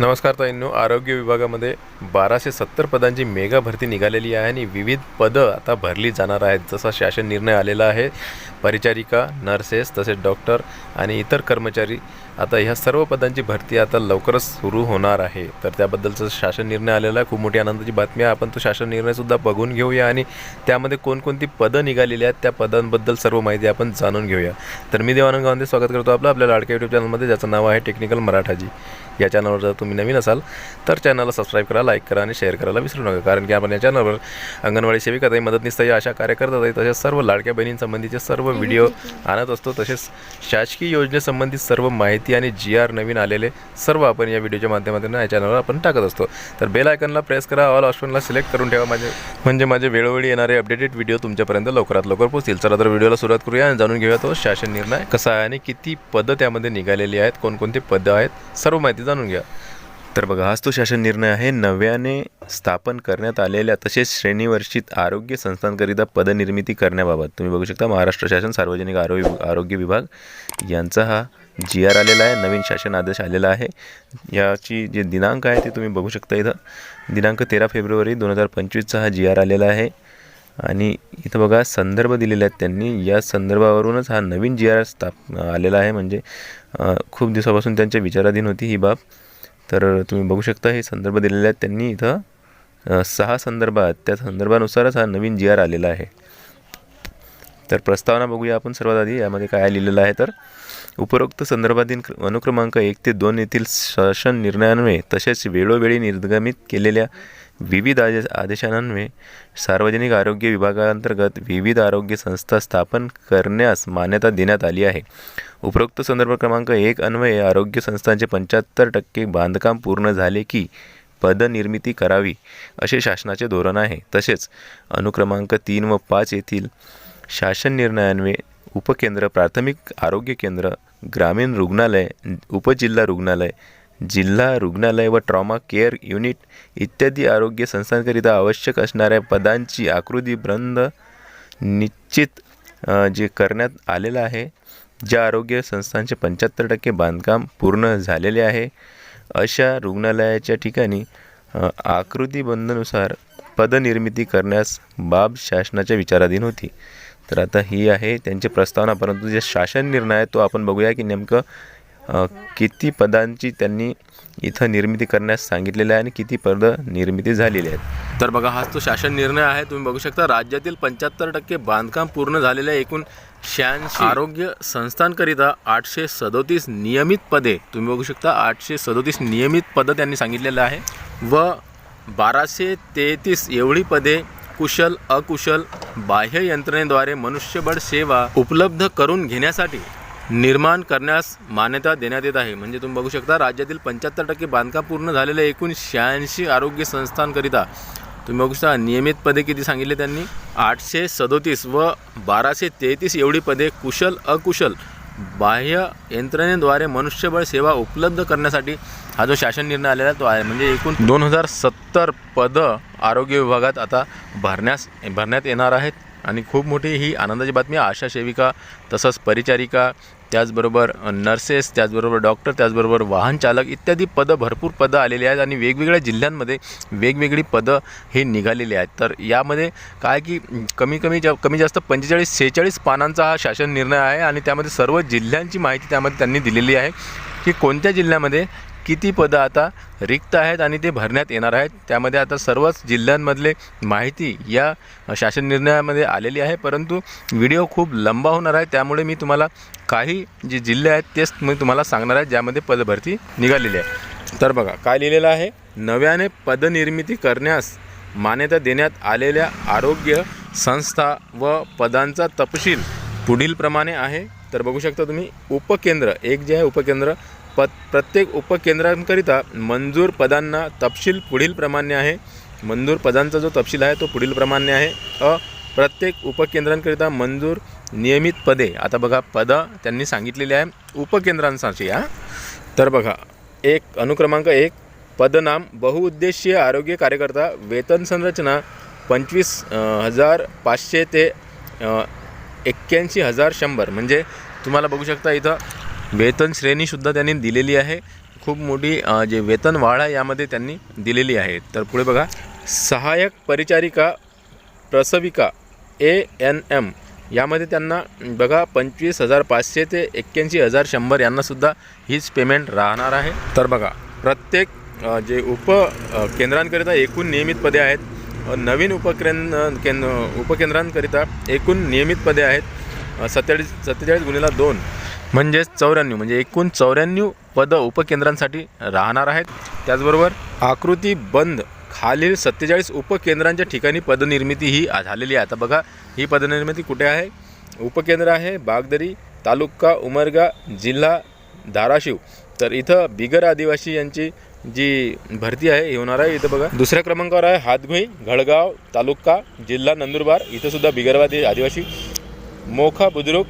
नमस्कार ताईंनो आरोग्य विभागामध्ये बाराशे सत्तर पदांची मेगा भरती निघालेली आहे आणि विविध पदं आता भरली जाणार आहेत. जसा शासन निर्णय आलेला आहे परिचारिका नर्सेस तसेच डॉक्टर आणि इतर कर्मचारी आता ह्या सर्व पदांची भरती आता लवकरच सुरू होणार आहे. तर त्याबद्दलचं शासन निर्णय आलेला आहे. खूप मोठी आनंदाची बातमी आहे. आपण तो शासन निर्णयसुद्धा बघून घेऊया आणि त्यामध्ये कोणकोणती पदं निघालेली आहेत त्या पदांबद्दल सर्व माहिती आपण जाणून घेऊया. तर मी देवानंद गावंदे स्वागत करतो आपलं आपल्या लाडक्या यूट्यूब चॅनलमध्ये ज्याचं नाव आहे टेक्निकल मराठाजी या चॅनलवर जर तुम्ही नवीन असाल तर चॅनलला सबस्क्राईब करा लाईक करा आणि शेअर करायला विसरू नका. कारण की आपण या चॅनलवर अंगणवाडी सेविका ताई मदतनीस ताई अशा कार्यकर्ता ताई तसेच सर्व लाडक्या बहिणींसंबंधीचे सर्व व्हिडिओ आणत असतो. तसेच शासकीय योजनेसंबंधित सर्व माहिती आणि जी आर नवीन आलेले सर्व आपण या व्हिडिओच्या माध्यमातून या चॅनलवर आपण टाकत असतो. तर बेल आयकनला प्रेस करा ऑल ऑप्शनला सिलेक्ट करून ठेवा. माझे म्हणजे माझे वेळोवेळी येणारे अपडेटेड व्हिडिओ तुमच्यापर्यंत लवकरात लवकर पोहोचतील. चला तर व्हिडिओला सुरुवात करूया आणि जाणून घेऊया तो शासन निर्णय कसा आहे आणि किती पदं त्यामध्ये निघालेली आहेत कोणकोणती पदं आहेत सर्व माहिती जाणून घ्या. तर बघा हाच तो शासन निर्णय आहे. नव्याने स्थापन करण्यात आलेल्या तसेच श्रेणीवर्षित आरोग्य संस्थांकरिता पदनिर्मिती करण्याबाबत. तुम्ही बघू शकता महाराष्ट्र शासन सार्वजनिक आरोग्य आरोग्य विभाग यांचा हा जी आर आलेला आहे नवीन शासन आदेश आलेला आहे. याची जे दिनांक आहे ते तुम्ही बघू शकता इथं. दिनांक तेरा फेब्रुवारी दोन हजार पंचवीसचा हा जी आर आलेला आहे. आणि इथं बघा संदर्भ दिलेले आहेत त्यांनी. या संदर्भावरूनच हा नवीन जी आर स्थाप आलेला आहे. म्हणजे खूप दिवसापासून त्यांच्या विचाराधीन होती ही बाब. तर तुम्ही बघू शकता हे संदर्भ दिलेले आहेत त्यांनी इथं. सहा संदर्भ आहेत. त्या संदर्भानुसारच हा नवीन जी आर आलेला आहे. तर प्रस्तावना बघूया आपण सर्वात आधी. यामध्ये काय लिहिलेलं आहे तर. उपरोक्त संदर्भातील क्र- अनुक्रमांक एक ते दोन येथील शासन निर्णयान्वये तसेच वेळोवेळी निर्गमित केलेल्या विविध आदेश आदेशांन्वये सार्वजनिक आरोग्य विभागांतर्गत विविध आरोग्य संस्था स्थापन करण्यास मान्यता देण्यात आली आहे. उपरोक्त संदर्भ क्रमांक एक अन्वये आरोग्य संस्थांचे पंच्याहत्तर टक्के बांधकाम पूर्ण झाले की पदनिर्मिती करावी असे शासनाचे धोरण आहे. तसेच अनुक्रमांक तीन व पाच येथील शासन निर्णयान्वये उपकेंद्र प्राथमिक आरोग्य केंद्र ग्रामीण रुग्णालय उपजिल्हा रुग्णालय जिल्हा रुग्णालय व ट्रॉमा केअर युनिट इत्यादी आरोग्य संस्थांकरिता आवश्यक असणाऱ्या पदांची आकृती बंद निश्चित जे करण्यात आलेलं आहे. ज्या आरोग्य संस्थांचे पंच्याहत्तर टक्के बांधकाम पूर्ण झालेले आहे अशा रुग्णालयाच्या ठिकाणी आकृतीबंधनुसार पदनिर्मिती करण्यास बाब शासनाच्या विचाराधीन होती. तर आता ही आहे त्यांची प्रस्तावना परंतु जे शासन निर्णय आहे तो आपण बघूया की नेमकं किती पदांची त्यांनी इथं निर्मिती करण्यास सांगितलेलं आहे आणि किती पद निर्मिती झालेली आहेत. तर बघा हाच तो शासन निर्णय आहे. तुम्ही बघू शकता राज्यातील पंच्याहत्तर टक्के बांधकाम पूर्ण झालेल्या एकूण शहाऐंशी आरोग्य संस्थांकरिता आठशे सदोतीस नियमित पदे तुम्ही बघू शकता आठशे सदोतीस नियमित पदं त्यांनी सांगितलेलं आहे. व बाराशे तेहतीस एवढी पदे कुशल अकुशल बाह्य यंत्रणेद्वारे मनुष्यबळ सेवा उपलब्ध करून घेण्यासाठी निर्माण करण्यास मान्यता देण्यात येत आहे. म्हणजे तुम्ही बघू शकता राज्यातील पंच्याहत्तर टक्के बांधकाम पूर्ण झालेले एकूण शहाऐंशी आरोग्य संस्थांकरिता. तुम्ही बघू शकता नियमित पदे किती सांगितले त्यांनी? आठशे सदोतीस व बाराशे तेहतीस एवढी पदे कुशल अकुशल बाह्य यंत्रणेद्वारे मनुष्यबळ सेवा उपलब्ध करण्यासाठी हा जो शासन निर्णय आलेला तो आहे. म्हणजे एकूण दोन हजार सत्तर पदं आरोग्य विभागात आता भरण्यास भरण्यात येणार आहेत. आणि खूप मोठी ही आनंदाची बातमी आशा सेविका तसंच परिचारिका त्याचबरोबर नर्सेस त्याचबरोबर डॉक्टर त्याचबरोबर वाहनचालक इत्यादी पदं भरपूर पदं आलेली आहेत आणि वेगवेगळ्या जिल्ह्यांमध्ये वेगवेगळी पदं हे निघालेली आहेत. तर यामध्ये काय की कमी कमी जा कमी जास्त पंचेचाळीस सेहेचाळीस पानांचा हा शासन निर्णय आहे आणि त्यामध्ये सर्व जिल्ह्यांची माहिती त्यामध्ये त्यांनी दिलेली आहे की कोणत्या जिल्ह्यामध्ये किती पदं आता रिक्त आहेत आणि ते भरण्यात येणार आहेत? त्यामध्ये आता सर्वच जिल्ह्यांमधले माहिती या शासन निर्णयामध्ये आलेली आहे. परंतु व्हिडिओ खूप लंबा होणार आहे. त्यामुळे मी तुम्हाला काही जे जिल्हे आहेत तेच मी तुम्हाला सांगणार आहे ज्यामध्ये पदभरती निघालेली आहे. तर बघा काय लिहिलेलं आहे? नव्याने पदनिर्मिती करण्यास मान्यता देण्यात आलेल्या आरोग्य संस्था व पदांचा तपशील पुढीलप्रमाणे आहे. तर बघू शकता तुम्ही उपकेंद्र एक जे आहे उपकेंद्र पद प्रत्येक उपकेंद्रांकरिता मंजूर पदांना तपशील पुढीलप्रमाणे आहे. मंजूर पदांचा जो तपशील आहे तो पुढीलप्रमाणे आहे. अ प्रत्येक उपकेंद्रांकरिता मंजूर नियमित पदे. आता बघा पदं त्यांनी सांगितलेली आहे उपकेंद्रांसाठी हा. तर बघा एक अनुक्रमांक एक पदनाम बहुउद्देशीय आरोग्य कार्यकर्ता वेतन संरचना पंचवीस हजार पाचशे ते एक्क्याऐंशी हजार शंभर. म्हणजे तुम्हाला बघू शकता इथं वेतन श्रेणीसुद्धा त्यांनी दिलेली आहे. खूप मोठी जे वेतन वाढ आहे यामध्ये त्यांनी दिलेली आहे. तर पुढे बघा. सहाय्यक परिचारिका प्रसविका ए एन एम यामध्ये त्यांना बघा पंचवीस हजार पाचशे ते एक्क्याऐंशी हजार शंभर यांनासुद्धा हीच पेमेंट राहणार आहे. तर बघा प्रत्येक जे उप केंद्रांकरिता एकूण नियमित पदे आहेत नवीन उपकेंद्र केंद्र उपकेंद्रांकरिता एकूण नियमित पदे आहेत सत्तेचाळीस सत्तेचाळीस गुणिला दोन. म्हणजेच चौऱ्याण्णव म्हणजे एकूण चौऱ्याण्णव पदं उपकेंद्रांसाठी राहणार आहेत. त्याचबरोबर आकृती बंद खालील सत्तेचाळीस उपकेंद्रांच्या ठिकाणी पदनिर्मिती ही झालेली आहे. आता बघा ही पदनिर्मिती कुठे आहे? उपकेंद्र आहे बागदरी तालुका उमरगा जिल्हा धाराशिव. तर इथं बिगर आदिवासी यांची जी भरती आहे हे होणार आहे इथं बघा. दुसऱ्या क्रमांकावर आहे हातगुई घडगाव तालुका जिल्हा नंदुरबार. इथंसुद्धा बिगरवादी आदिवासी मोखा बुद्रुक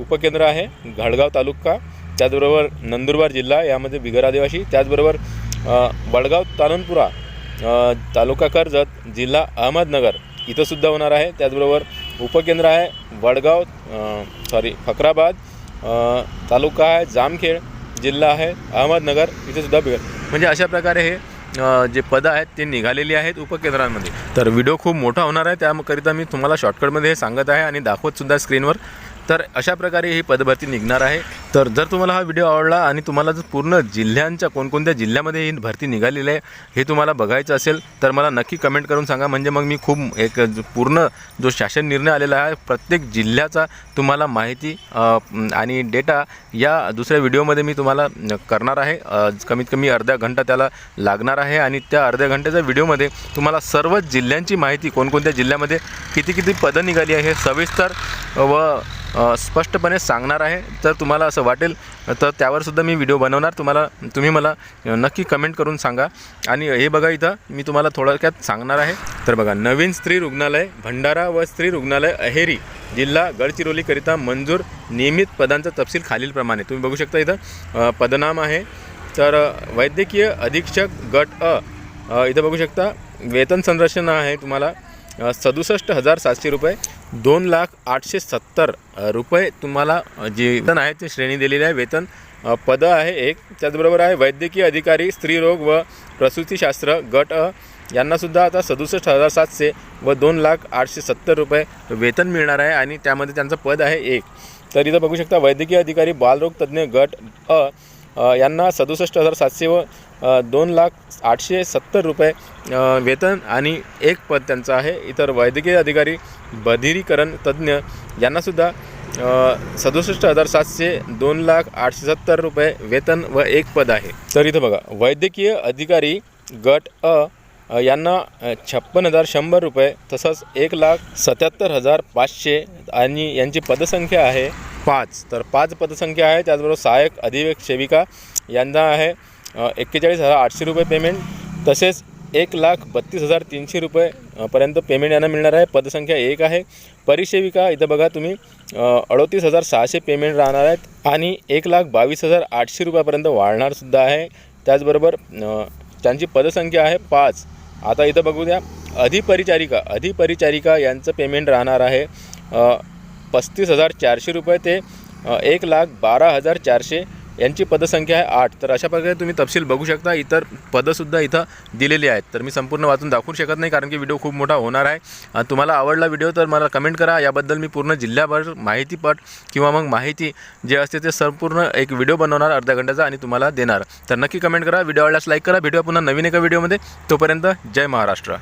उपकेंद्र आहे घाडगाव तालुका त्याचबरोबर नंदुरबार जिल्हा यामध्ये बिगर आदिवासी त्याचबरोबर वडगाव बडगाव तालुका कर्जत जिल्हा अहमदनगर इथंसुद्धा होणार आहे. त्याचबरोबर उपकेंद्र आहे वडगाव सॉरी फकराबाद तालुका आहे जामखेड जिल्हा आहे अहमदनगर इथेसुद्धा बिगर. म्हणजे अशा प्रकारे हे जे पदं आहेत ते निघालेली आहेत उपकेंद्रांमध्ये. तर व्हिडिओ खूप मोठा होणार आहे त्याकरिता मी तुम्हाला शॉर्टकटमध्ये हे सांगत आहे आणि दाखवत सुद्धा स्क्रीनवर तर अशा प्रकारे ही पदभरती निघणार आहे. तर जर तुम्हाला हा व्हिडिओ आवडला आणि तुम्हाला जर पूर्ण जिल्ह्यांच्या कोणकोणत्या जिल्ह्यामध्ये ही भरती निघालेली आहे हे तुम्हाला बघायचं असेल तर मला नक्की कमेंट करून सांगा. म्हणजे मग मी खूप एक पूर्ण जो शासन निर्णय आलेला आहे प्रत्येक जिल्ह्याचा तुम्हाला माहिती आणि डेटा या दुसऱ्या व्हिडिओमध्ये मी तुम्हाला करणार आहे. कमीत कमी अर्ध्या घंटा त्याला लागणार आहे आणि त्या अर्ध्या घंट्याच्या व्हिडिओमध्ये तुम्हाला सर्वच जिल्ह्यांची माहिती कोणकोणत्या जिल्ह्यामध्ये किती किती पदं निघाली आहे हे सविस्तर व स्पष्टपणे सांगणार आहे. तर तुम्हाला असं वाटेल तर त्यावरसुद्धा मी व्हिडिओ बनवणार. तुम्हाला तुम्ही मला नक्की कमेंट करून सांगा. आणि हे बघा इथं मी तुम्हाला थोडक्यात सांगणार आहे. तर बघा नवीन स्त्री रुग्णालय भंडारा व स्त्री रुग्णालय अहेरी जिल्हा गडचिरोलीकरिता मंजूर नियमित पदांचा तपशील खालीलप्रमाणे. तुम्ही बघू शकता इथं पदनाम आहे. तर वैद्यकीय अधीक्षक गट अ अ, इथं बघू शकता. वेतन संरचना आहे तुम्हाला. सदुसष्ट हजार सातशे रुपये दोन लाख आठशे सत्तर रुपये तुम्हाला जे वेतन आहे ते श्रेणी दिलेली आहे. वेतन पद पदं आहे एक. त्याचबरोबर आहे वैद्यकीय अधिकारी स्त्रीरोग व प्रसूतीशास्त्र गट अ. यांनासुद्धा आता सदुसष्ट हजार सातशे व दोन लाख आठशे सत्तर रुपये वेतन मिळणार आहे आणि त्यामध्ये त्यांचं पद आहे एक. तर इथं बघू शकता वैद्यकीय अधिकारी बालरोग तज्ज्ञ गट अ, यांना सदुसष्ट हजार सातशे व दोन लाख आठशे सत्तर रुपये वेतन आणि एक पद त्यांचं आहे. इतर वैद्यकीय अधिकारी बधिरीकरण तज्ज्ञ यांनासुद्धा सदुसष्ट हजार सातशे दोन लाख आठशे सत्तर रुपये वेतन व एक पद आहे. तर इथं बघा वैद्यकीय अधिकारी गट अ, यांना छप्पन हजार शंभर रुपये तसंच एक लाख सत्याहत्तर हजार पाचशे आणि यांची पदसंख्या आहे. पाच. तर पाच पदसंख्या आहे त्याचबरोबर सहाय्यक अधिवेक सेविका यांना आहे एक्केचाळीस हजार आठशे रुपये पेमेंट तसेच एक लाख बत्तीस हजार तीनशे रुपये पर्यंत पेमेंट यांना मिळणार आहे. पदसंख्या एक आहे. परिसेविका इथं बघा तुम्ही अडोतीस हजार सहाशे पेमेंट राहणार आहेत आणि एक लाख बावीस हजार आठशे रुपयापर्यंत वाढणारसुद्धा आहे. त्याचबरोबर त्यांची पदसंख्या आहे पाच. आता इथं बघू द्या. अधिपरिचारिका अधिपरिचारिका यांचं पेमेंट राहणार आहे. पस्तीस हजार चारशे रुपये ते एक लाख बारा हजार चारशे यांची पदसंख्या आहे आठ. तर अशा प्रकारे तुम्ही तपशील बघू शकता. इतर पदंसुद्धा इथं दिलेली आहेत. तर मी संपूर्ण वाचून दाखवू शकत नाही कारण की व्हिडिओ खूप मोठा होणार आहे. तुम्हाला आवडला व्हिडिओ तर मला कमेंट करा. याबद्दल मी पूर्ण जिल्ह्याभर माहितीपट किंवा मग माहिती जे असते ते संपूर्ण एक व्हिडिओ बनवणार अर्ध्या घंट्याचा आणि तुम्हाला देणार. तर नक्की कमेंट करा. व्हिडिओ आवडल्यास लाईक करा. व्हिडिओ पुन्हा नवीन एका व्हिडिओमध्ये. तोपर्यंत जय महाराष्ट्र.